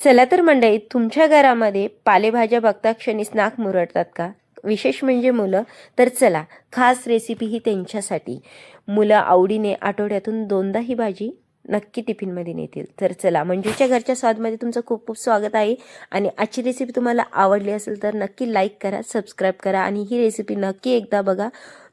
चला तर मंडळी तुमच्या घरामध्ये पालेभाज्या बघता क्षणीच नाक मुरडतात का? विशेष म्हणजे मुलं तर चला खास रेसिपी ही त्यांच्यासाठी. मुलं आवडीने आठवड्यातून दोनदा ही भाजी नक्की टिफिनमध्ये नेतील. तर चला मंजूच्या घरच्या स्वादमध्ये तुमचं खूप खूप स्वागत आहे. आणि आजची रेसिपी तुम्हाला आवडली असेल तर नक्की लाईक करा सबस्क्राईब करा आणि ही रेसिपी नक्की एकदा बघा.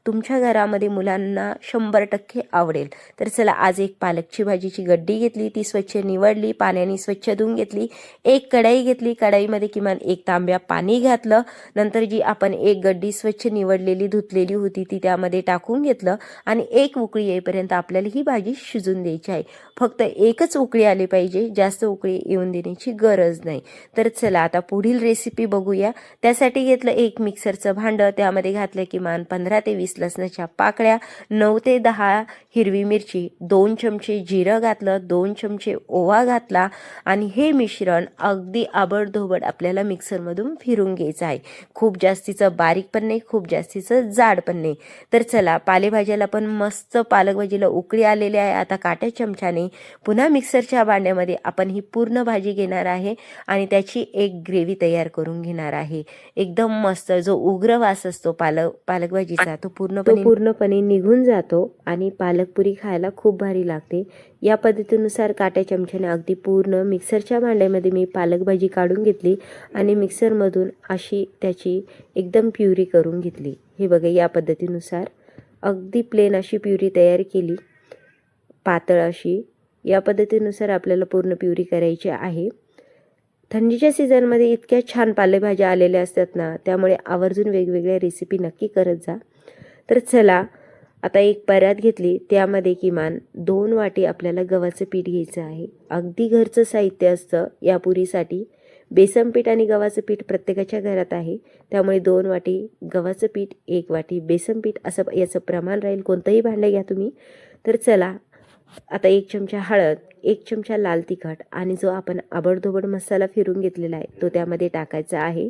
तुमच्या घरामध्ये मुलांना शंभर टक्के आवडेल. तर चला आज एक पालकची भाजीची गड्डी घेतली ती स्वच्छ निवडली पाण्याने स्वच्छ धुवून घेतली. एक कढाई घेतली कढाईमध्ये किमान एक तांब्या पाणी घातलं. नंतर जी आपण एक गड्डी स्वच्छ निवडलेली धुतलेली होती ती त्यामध्ये टाकून घेतलं आणि एक उकळी येईपर्यंत आपल्याला ही भाजी शिजून द्यायची आहे. फक्त एकच उकळी आली पाहिजे जास्त उकळी येऊन देण्याची गरज नाही. तर चला आता पुढील रेसिपी बघूया. त्यासाठी घेतलं एक मिक्सरचं भांडं त्यामध्ये घातलं किमान पंधरा ते वीस लसणाच्या पाकळ्या नऊ ते दहा हिरवी मिरची दोन चमचे जिरं घातलं दोन चमचे ओवा घातला आणि हे मिश्रण अगदी आबडधोबड आपल्याला मिक्सरमधून फिरून घ्यायचं आहे. खूप जास्तीचं बारीक पण नाही खूप जास्तीचं जाड पण नाही. तर चला पालेभाज्याला पण मस्त पालक भाजीला उकळी आलेली आहे. आता काट्या चमच्याने पुन्हा मिक्सरच्या भांड्यामध्ये आपण ही पूर्ण भाजी घेणार आहे आणि त्याची एक ग्रेव्ही तयार करून घेणार आहे. एकदम मस्त जो उग्र वास असतो पालक पालक भाजीचा तो पूर्णपणे पूर्णपणे निघून जातो आणि पालकपुरी खायला खूप भारी लागते. या पद्धतीनुसार काट्या चमच्याने अगदी पूर्ण मिक्सरच्या भांड्यामध्ये मी पालक भाजी काढून घेतली आणि मिक्सरमधून अशी त्याची एकदम प्युरी करून घेतली. हे बघा या पद्धतीनुसार अगदी प्लेन अशी प्युरी तयार केली. पातळ अशी. या पद्धतीनुसार आपल्याला पूर्ण प्युरी करायची आहे. थंडीच्या सीझनमध्ये इतक्या छान पालेभाज्या आलेल्या असतात ना त्यामुळे आवर्जून वेगवेगळ्या रेसिपी नक्की करत जा. तर चला आता एक परात घेतली त्यामध्ये किमान दोन वाटी आपल्याला गव्हाचं पीठ घ्यायचं आहे. अगदी घरचं साहित्य असतं या पुरीसाठी. बेसन पीठ आणि गव्हाचं पीठ प्रत्येकाच्या घरात आहे. त्यामुळे दोन वाटी गव्हाचं पीठ एक वाटी बेसन पीठ असं याचं प्रमाण राहील. कोणतंही भांडं घ्या तुम्ही. तर चला आता एक चमचा हळद एक चमचा लाल तिखट आणि जो आपण आबडधोबड मसाला फिरून घेतलेला आहे तो त्यामध्ये टाकायचा आहे.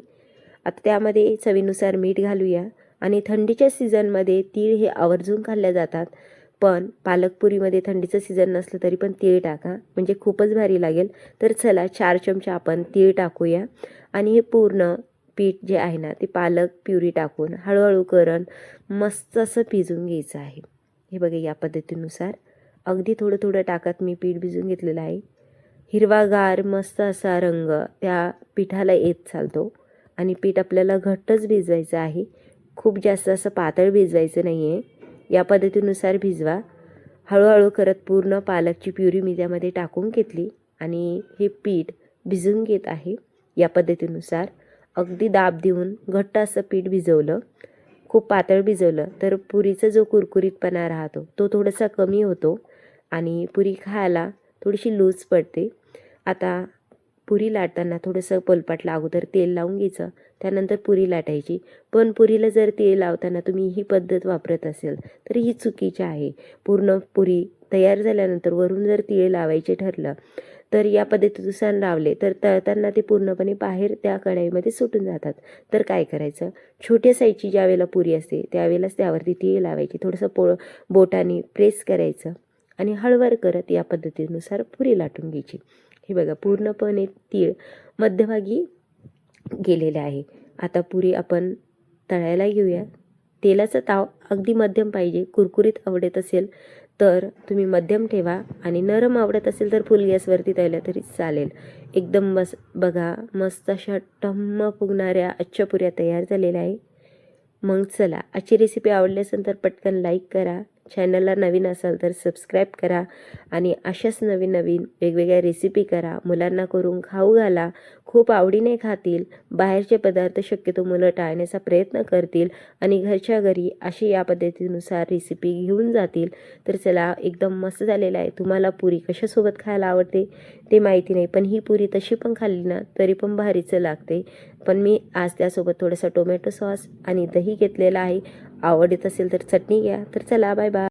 आता त्यामध्ये चवीनुसार मीठ घालूया. आणि थंडीच्या सीझनमध्ये तीळ हे आवर्जून खाल्ल्या जातात. पण पालकपुरीमध्ये थंडीचं सीझन नसलं तरी पण तीळ टाका. म्हणजे खूपच भारी लागेल. तर चला चार चमचे आपण तीळ टाकूया. आणि हे पूर्ण पीठ जे आहे ना ते पालक प्युरी टाकून हळूहळू करून मस्त असं भिजून घ्यायचं आहे. हे बघा या पद्धतीनुसार. अगदी थोडं थोडं टाकत मी पीठ भिजून घेतलेलं आहे. हिरवागार मस्त असा रंग त्या पिठाला येत चालतो. आणि पीठ आपल्याला घट्टच भिजवायचं आहे. खूप जास्त असं पातळ भिजवायचं नाही आहे या पद्धतीनुसार भिजवा. हळूहळू करत पूर्ण पालकची प्युरी मी त्यामध्ये टाकून घेतली आणि हे पीठ भिजून घेत आहे या पद्धतीनुसार. अगदी दाब देऊन घट्ट असं पीठ भिजवलं. खूप पातळ भिजवलं तर पुरीचा जो कुरकुरीतपणा राहतो तो थोडासा कमी होतो आणि पुरी खायला थोडीशी लूज पडते. आता पुरी लाटताना थोडंसं पोलपाटला अगोदर तेल लावून घ्यायचं. त्यानंतर पुरी लाटायची. पण पुरीला जर ते लावताना तुम्ही ही पद्धत वापरत असेल तर ही चुकीची आहे. पूर्ण पुरी तयार झाल्यानंतर वरून जर तिळे लावायचे ठरलं तर या पद्धतीनुसार लावले तर तळताना ते पूर्णपणे बाहेर त्या कढाईमध्ये सुटून जातात. तर काय करायचं? छोट्या साईजची ज्या वेळेला पुरी असते त्यावेळेलाच त्यावरती तिळे लावायची. थोडंसं पो बोटाने प्रेस करायचं आणि हळवर करत या पद्धतीनुसार पुरी लाटून घ्यायची. हे बघा पूर्णपणे तीळ मध्यभागी गेलेले आहे. आता पुरी आपण तळायला घेऊया तेलाचा ताव अगदी मध्यम पाहिजे. कुरकुरीत आवडत असेल तर तुम्ही मध्यम ठेवा आणि नरम आवडत असेल तर फुल गॅसवरती तळल्या तरी चालेल. एकदम बस बघा मस्त अशा टम्म फुगणाऱ्या अच्छा पुऱ्या तयार झालेल्या आहे. मग चला आजची रेसिपी आवडली असेल तर पटकन लाईक करा. चॅनलला नवीन असाल तर सबस्क्राईब करा आणि अशाच नवीन नवीन वेगवेगळ्या रेसिपी करा. मुलांना करून खाऊ घाला. खूप आवडीने खातील. बाहेरचे पदार्थ शक्यतो मुलं टाळण्याचा प्रयत्न करतील आणि घरच्या घरी अशी या पद्धतीनुसार रेसिपी घेऊन जातील. तर चला एकदम मस्त झालेलं आहे. तुम्हाला पुरी कशासोबत खायला आवडते ते माहिती नाही पण ही पुरी तशी पण खाल्ली ना तरी पण भारीचं लागते. पण मी आज त्यासोबत थोडंसं टोमॅटो सॉस आणि दही घेतलेला आहे. आवडत असेल तर चटणी घ्या. तर चला बाय बाय